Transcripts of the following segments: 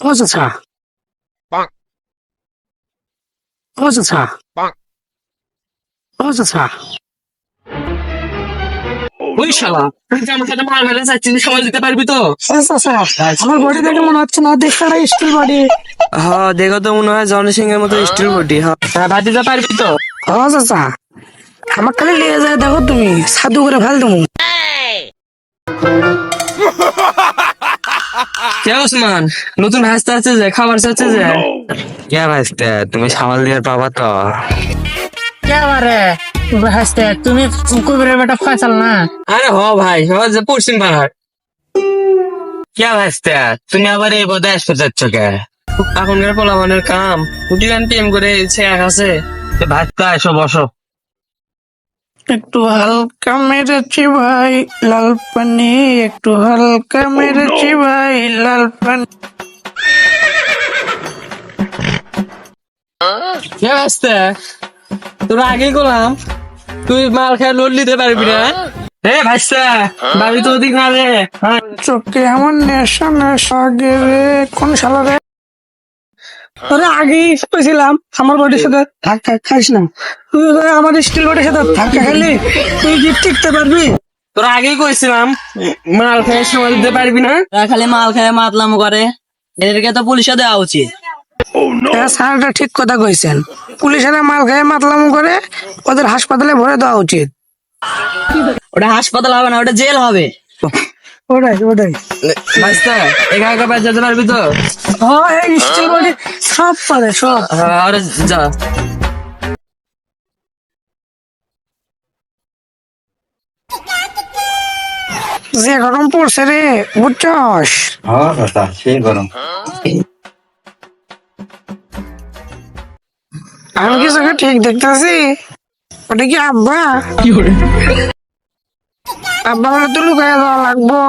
ও চাচা ও চাচা ও শালা তুই আমার সাথে মার মেরে যাচ্ছিস সময় দিতে পারবি তো আমার বডি দেখে মনে হচ্ছে না? দেখতে স্টিল বডি। হ্যাঁ দেখো তো মনে হয় জন সিং এর মতো স্টিল বডি হ্যাঁ। ভাই দিতে পারবি তো। চাচা আমার খালি নিয়ে যায় দেখো তুমি। সাধু করে ফেল তুমি। কে ওসমান নতুন হাসতে আসছে যে খাবার চাচ্ছে যে? কে ভাইস্তে তুমি সামাল দিয়ে পাবা তো। কে বারে হাসতে তুমি কুকুরের বেটা ফয়সাল না? আরে হ ভাই হ যে পশ্চিম পাহাড়। কে ভাইস্তে তুমি আবার এই বোধ আসতে যাচ্ছ কে? এখনকার পোলাবানের কাম। উঠি গান টিম করে সে এক আছে ভাইস্তে এসো বসো। একটু হালকা মেরেছি ভাই লাল পানি একটু হালকা মেরেছি ভাই লাল পানি। তোরা আগেই করলাম তুই মাল খেয়ে লোড নিতে পারবি না? এ ভাইসা বাড়ি তো ওদিক না রে। চোখে আমার নেশা নেশা আগে রে কোন সালা রে? তোরা আগেই কইছিলাম আমার বডির সাথে ধাক্কা খাইস না। তুই আমার স্টিল বডির সাথে ধাক্কা খাইলি তুই কি টিকতে পারবি? তোরা আগেই কইছিলাম মাল খেয়ে সময় দিতে পারবি না। খালি মাল খেয়ে মাতলাম করে। এদেরকে তো পুলিশে দেওয়া উচিত। স্যারটা ঠিক কথা কইছেন। পুলিশের মাল খেয়ে মাতলাম করে ওদের হাসপাতালে ভরে দেওয়া উচিত। ওটা হাসপাতাল হবে না ওটা জেল হবে। ওটাই ওটাই। যেতে পারবি তো হ্যাঁ এই স্টিল বডি সব পারে সব। হ্যাঁ, আরে যা। যে গরম পড়ছে রে বুঝছস? হ্যাঁ দাদা সেই গরম। আমি কি ঠিক দেখতেছি? ওটা কি আব্বা? আব্বা তো লাগবো।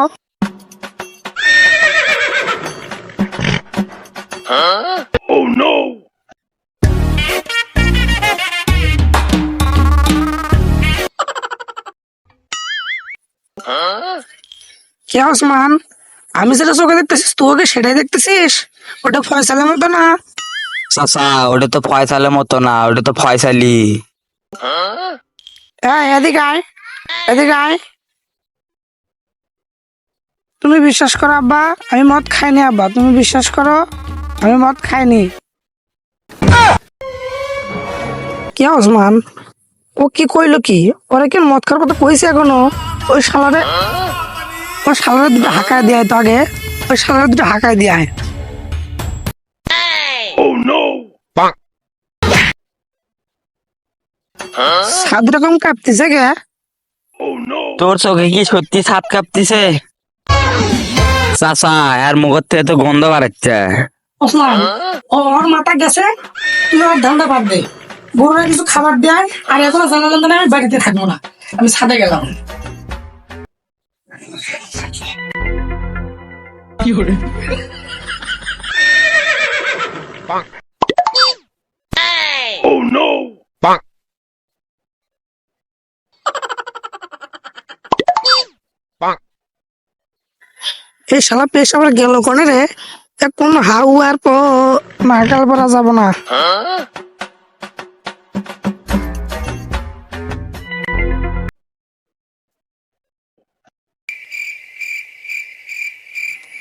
কে ওসমান? আমি যেটা চোখে দেখতেছিস তোকে সেটাই দেখতেছিস? ওটা ফয়সালের মতো না? চাচা ওটা তো ফয়সালের মতো না ওটা তো ফয়সালি। হ্যাঁ এদিকে আয় এদিকে আয়। তুমি বিশ্বাস করো, আব্বা? আমি মদ খাইনি, আব্বা। তুমি বিশ্বাস করো? আমি মদ খাইনি। কি ওসমান ও কি কইলো কি? ওরা কি মদ খাওয়ার কথা কইছে এখনও? ওই শালারে ওই শালারে দুটো হাঁকায় দিয়ে তো আগে। ওই শালারে দুটো হাঁকায় দিয়ে সাত রকম কাঁপতেছে গে। তোর চোখে কি সত্যি ছাদ কাঁপতিছে? চাচা আর মুখের থেকে তো গন্ধ বাড়াচ্ছে। ওসমান ওর মাথা গেছে তুই ওর ধান্দা বাদ দে। গরুরা কিছু খাবার দেয় আর এখন জানা জানতে আমি বাড়িতে থাকব না। আমি ছাদে গেলাম। এই শালা পেশ আবার গেল কোনে রে এ কোন হাউ আর পো নাকাল পরা যাব না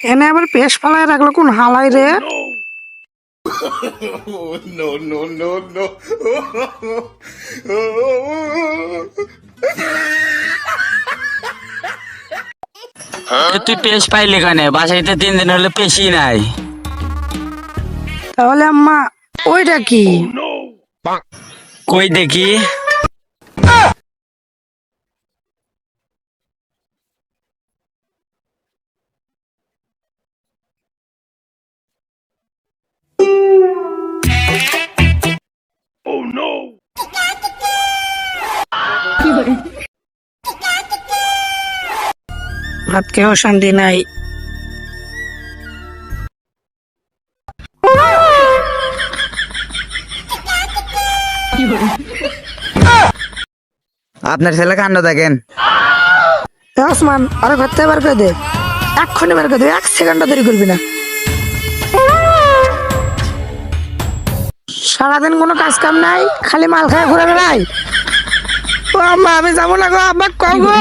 এনে আবার পেশ ফালায় রাখল কোন হালাই রে এ তুই পেশ পাইলি কানে? বাসাইতে তিন দিন হলে পেশি নাই। তাহলে আম্মা ওইটা কি? কই দেখি? ভাত খেয়েও শান্তি নাই। আপনার ছেলে কাণ্ড দেখেন। ওসমান আরে ঘর থেকে বার করে দে এক্ষুনি বার করে দে এক সেকেন্ডও দেরি করবি না। সারাদিন কোনো কাজ কাম নাই খালি মাল খায় ঘুরে বেড়াই ও আম্মা আমি যাব না গো আব্বা কগো